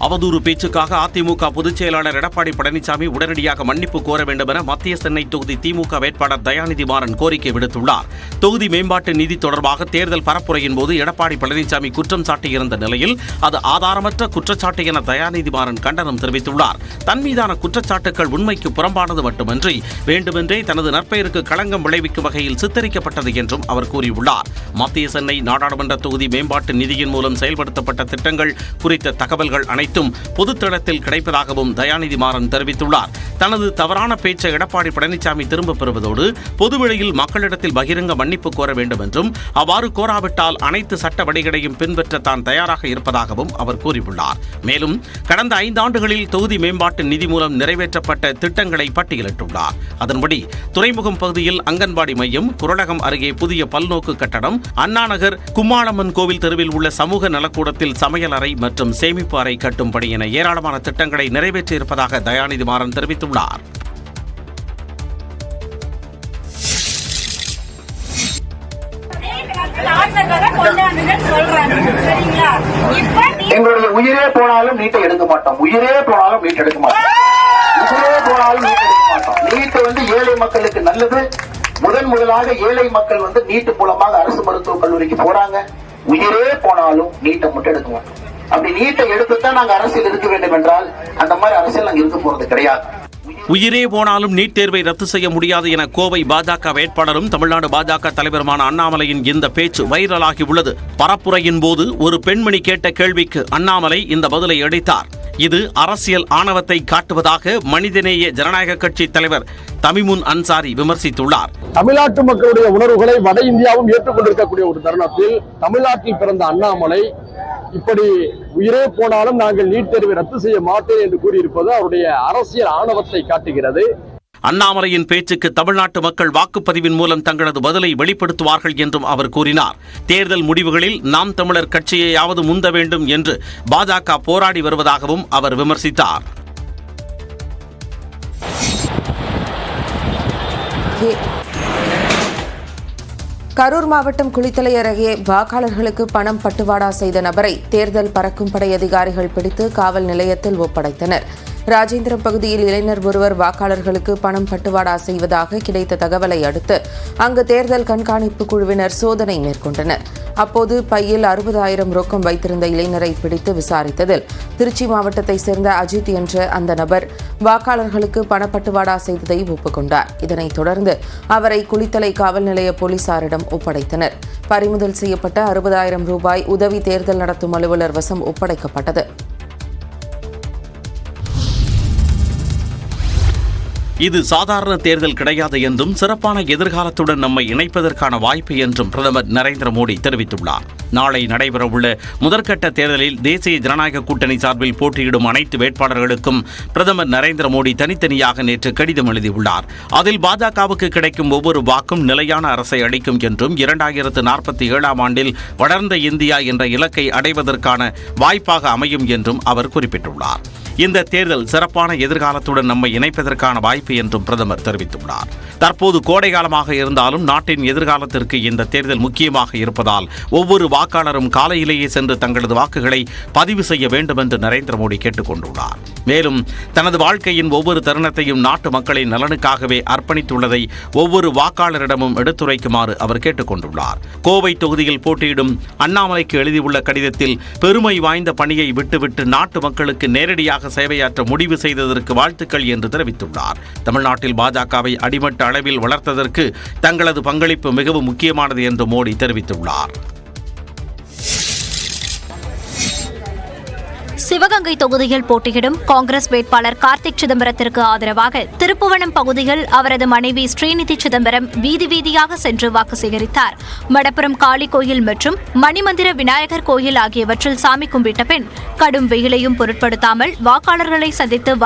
அவதூறு பேச்சுக்காக அதிமுக பொதுச் செயலாளர் எடப்பாடி பழனிசாமி உடனடியாக மன்னிப்பு கோர வேண்டும் என மத்திய சென்னை தொகுதி திமுக வேட்பாளர் தயாநிதி மாறன் கோரிக்கை விடுத்துள்ளார். தொகுதி மேம்பாட்டு நிதி தொடர்பாக தேர்தல் பரப்புரையின் போது எடப்பாடி பழனிசாமி குற்றம் சாட்டியிருந்த நிலையில் அது ஆதாரமற்ற குற்றச்சாட்டு என தயாநிதி மாறன் கண்டனம் தெரிவித்துள்ளார். தன் மீதான குற்றச்சாட்டுகள் உண்மைக்கு புறம்பானது மட்டுமன்றி வேண்டுமென்றே தனது நற்பெயருக்கு களங்கம் விளைவிக்கும் வகையில் சித்தரிக்கப்பட்டது என்றும் அவர் கூறியுள்ளார். மத்திய சென்னை நாடாளுமன்ற தொகுதி மேம்பாட்டு நிதியின் மூலம் செயல்படுத்தப்பட்ட திட்டங்கள் குறித்த தகவல்கள் அனைத்தும் பொதுத்தளத்தில் கிடைப்பதாகவும் தயாநிதி மாறன் தெரிவித்துள்ளார். தனது தவறான பேச்சை எடப்பாடி பழனிசாமி திரும்பப் பெறுவதோடு பொதுவெளியில் மக்களிடத்தில் பகிரங்க மன்னிப்பு கோர வேண்டும் என்றும் அவ்வாறு கோராவிட்டால் அனைத்து சட்ட வழிகளையும் பின்பற்ற தான் தயாராக இருப்பதாகவும் அவர் கூறியுள்ளார். மேலும் கடந்த ஐந்தாண்டுகளில் தொகுதி மேம்பாட்டு நிதி மூலம் நிறைவேற்றப்பட்ட திட்டங்களை பட்டியலிட்டுள்ளார். அதன்படி துறைமுகம் பகுதியில் அங்கன்வாடி மையம் குரலகம் அருகே புதிய பல்நோக்கு கட்டடம் அண்ணாநகர் கும்மாளம்மன் கோவில் தெருவில் உள்ள சமூக நலக்கூடத்தில் சமையல் அறை மற்றும் சேமிப்பு அறை கட்டும் பணி என ஏராளமான திட்டங்களை நிறைவேற்றியிருப்பதாக தயாநிதி மாறன் தெரிவித்துள்ளார். சரிங்களா எங்களுடைய உயிரே போனாலும் நீட்டை எடுக்க மாட்டோம். உயிரே போனாலும் நீட் எடுக்க மாட்டோம். உயிரே போனாலும் நீட் எடுக்க மாட்டோம். நீட் வந்து ஏழை மக்களுக்கு நல்லது. முதன் முதலாக ஏழை மக்கள் வந்து நீட்டு மூலமாக அரசு மருத்துவக் கல்லூரிக்கு போறாங்க. உயிரே போனாலும் நீட்டை மட்டும் எடுக்க மாட்டோம். அப்படி நீட்டை எடுத்துத்தான் நாங்க அரசியல் இருக்க வேண்டும் என்றால் அந்த மாதிரி அரசியல் நாங்க இருக்க போறது கிடையாது. உயிரே போனாலும் நீட் தேர்வை ரத்து செய்ய முடியாது என கோவை பாஜக வேட்பாளரும் தமிழ்நாடு பாஜக தலைவருமான அண்ணாமலையின் இந்த பேச்சு வைரலாகி உள்ளது. பரப்புரையின் போது ஒரு பெண்மணி கேட்ட கேள்விக்கு அண்ணாமலை இந்த பதிலை அளித்தார். இது அரசியல் ஆணவத்தை காட்டுவதாக மனிதநேய ஜனநாயக கட்சி தலைவர் தமிமுன் அன்சாரி விமர்சித்துள்ளார். தமிழ்நாட்டு மக்களுடைய உணர்வுகளை வட இந்தியாவும் ஏற்றுக்கொண்டிருக்கக்கூடிய ஒரு தருணத்தில் தமிழ்நாட்டில் பிறந்த அண்ணாமலை இப்படி உயிரே போனாலும் நாங்கள் நீட் தேர்வை ரத்து செய்ய மாட்டேன் என்று கூறியிருப்பது அவருடைய அரசியல் ஆணவத்தை காட்டுகிறது. அண்ணாமலையின் பேச்சுக்கு தமிழ்நாட்டு மக்கள் வாக்குப்பதிவின் மூலம் தங்களது பதிலை வெளிப்படுத்துவார்கள் என்றும் அவர் கூறினார். தேர்தல் முடிவுகளில் நாம் தமிழர் கட்சியையாவது முந்த வேண்டும் என்று பாஜக போராடி வருவதாகவும் அவர் விமர்சித்தார். கரூர் மாவட்டம் குளித்தலை அருகே வாக்காளர்களுக்கு பணம் பட்டுவாடா செய்த நபரை தேர்தல் பறக்கும் படை அதிகாரிகள் பிடித்து காவல் நிலையத்தில் ஒப்படைத்தனர். ராஜேந்திரம் பகுதியில் இளைஞர் ஒருவர் வாக்காளர்களுக்கு பணம் பட்டுவாடா செய்வதாக கிடைத்த தகவலை அடுத்து அங்கு தேர்தல் கண்காணிப்பு குழுவினர் சோதனை மேற்கொண்டனர். அப்போது பையில் அறுபதாயிரம் ரொக்கம் வைத்திருந்த இளைஞரை பிடித்து விசாரித்ததில் திருச்சி மாவட்டத்தை சேர்ந்த அஜித் என்ற அந்த நபர் வாக்காளர்களுக்கு பணப்பட்டுவாடா செய்ததை ஒப்புக்கொண்டார். இதனைத் தொடர்ந்து அவரை குளித்தலை காவல் நிலைய போலீசாரிடம் ஒப்படைத்தனர். பறிமுதல் செய்யப்பட்ட அறுபதாயிரம் ரூபாய் உதவி தேர்தல் நடத்தும் அலுவலர் வசம் ஒப்படைக்கப்பட்டது. இது சாதாரண தேர்தல் கிடையாது என்றும் சிறப்பான எதிர்காலத்துடன் நம்மை இணைப்பதற்கான வாய்ப்பு என்றும் பிரதமர் நரேந்திர மோடி தெரிவித்துள்ளார். நாளை நடைபெறவுள்ள முதற்கட்ட தேர்தலில் தேசிய ஜனநாயக கூட்டணி சார்பில் போட்டியிடும் அனைத்து வேட்பாளர்களுக்கும் பிரதமர் நரேந்திர மோடி தனித்தனியாக நேற்று கடிதம் எழுதியுள்ளார். அதில் பாஜகவுக்கு கிடைக்கும் ஒவ்வொரு வாக்கும் நிலையான அரசை அளிக்கும் என்றும் இரண்டாயிரத்து நாற்பத்தி ஏழாம் ஆண்டில் வளர்ந்த இந்தியா என்ற இலக்கை அடைவதற்கான வாய்ப்பாக அமையும் என்றும் அவர் குறிப்பிட்டுள்ளார். இந்த தேர்தல் சிறப்பான எதிர்காலத்துடன் நம்மை இணைப்பதற்கான வாய்ப்பு என்றும் பிரதமர் தெரிவித்துள்ளார். தற்போது கோடை காலமாக இருந்தாலும் நாட்டின் எதிர்காலத்திற்கு இந்த தேர்தல் முக்கியமாக இருப்பதால் ஒவ்வொரு வாக்காளரும் காலையிலேயே சென்று தங்களது வாக்குகளை பதிவு செய்ய வேண்டும் என்று நரேந்திர மோடி கேட்டுக் கொண்டுள்ளார் மேலும் தனது வாழ்க்கையின் ஒவ்வொரு தருணத்தையும் நாட்டு மக்களின் நலனுக்காகவே அர்ப்பணித்துள்ளதை ஒவ்வொரு வாக்காளரிடமும் எடுத்துரைக்குமாறு அவர் கேட்டுக் கொண்டுள்ளார் கோவை தொகுதியில் போட்டியிடும் அண்ணாமலைக்கு எழுதியுள்ள கடிதத்தில் பெருமை வாய்ந்த பணியை விட்டுவிட்டு நாட்டு மக்களுக்கு நேரடியாக சேவையாற்ற முடிவு செய்ததற்கு வாழ்த்துக்கள் என்று தெரிவித்துள்ளார். தமிழ்நாட்டில் பாஜகவை அடிமட்ட அளவில் வளர்த்ததற்கு தங்களது பங்களிப்பு மிகவும் முக்கியமானது என்று மோடி தெரிவித்துள்ளார். சிவகங்கை தொகுதியில் போட்டியிடும் காங்கிரஸ் வேட்பாளர் கார்த்திக் சிதம்பரத்திற்கு ஆதரவாக திருப்புவனம் பகுதியில் அவரது மனைவி ஸ்ரீநிதி சிதம்பரம் வீதி வீதியாக சென்று வாக்கு சேகரித்தார். மடப்புரம் காளி கோயில் மற்றும் மணிமந்திர விநாயகர் கோயில் ஆகியவற்றில் சாமி கும்பிட்ட பின் கடும் வெயிலையும் பொருட்படுத்தாமல் வாக்காளர்களை சந்தித்து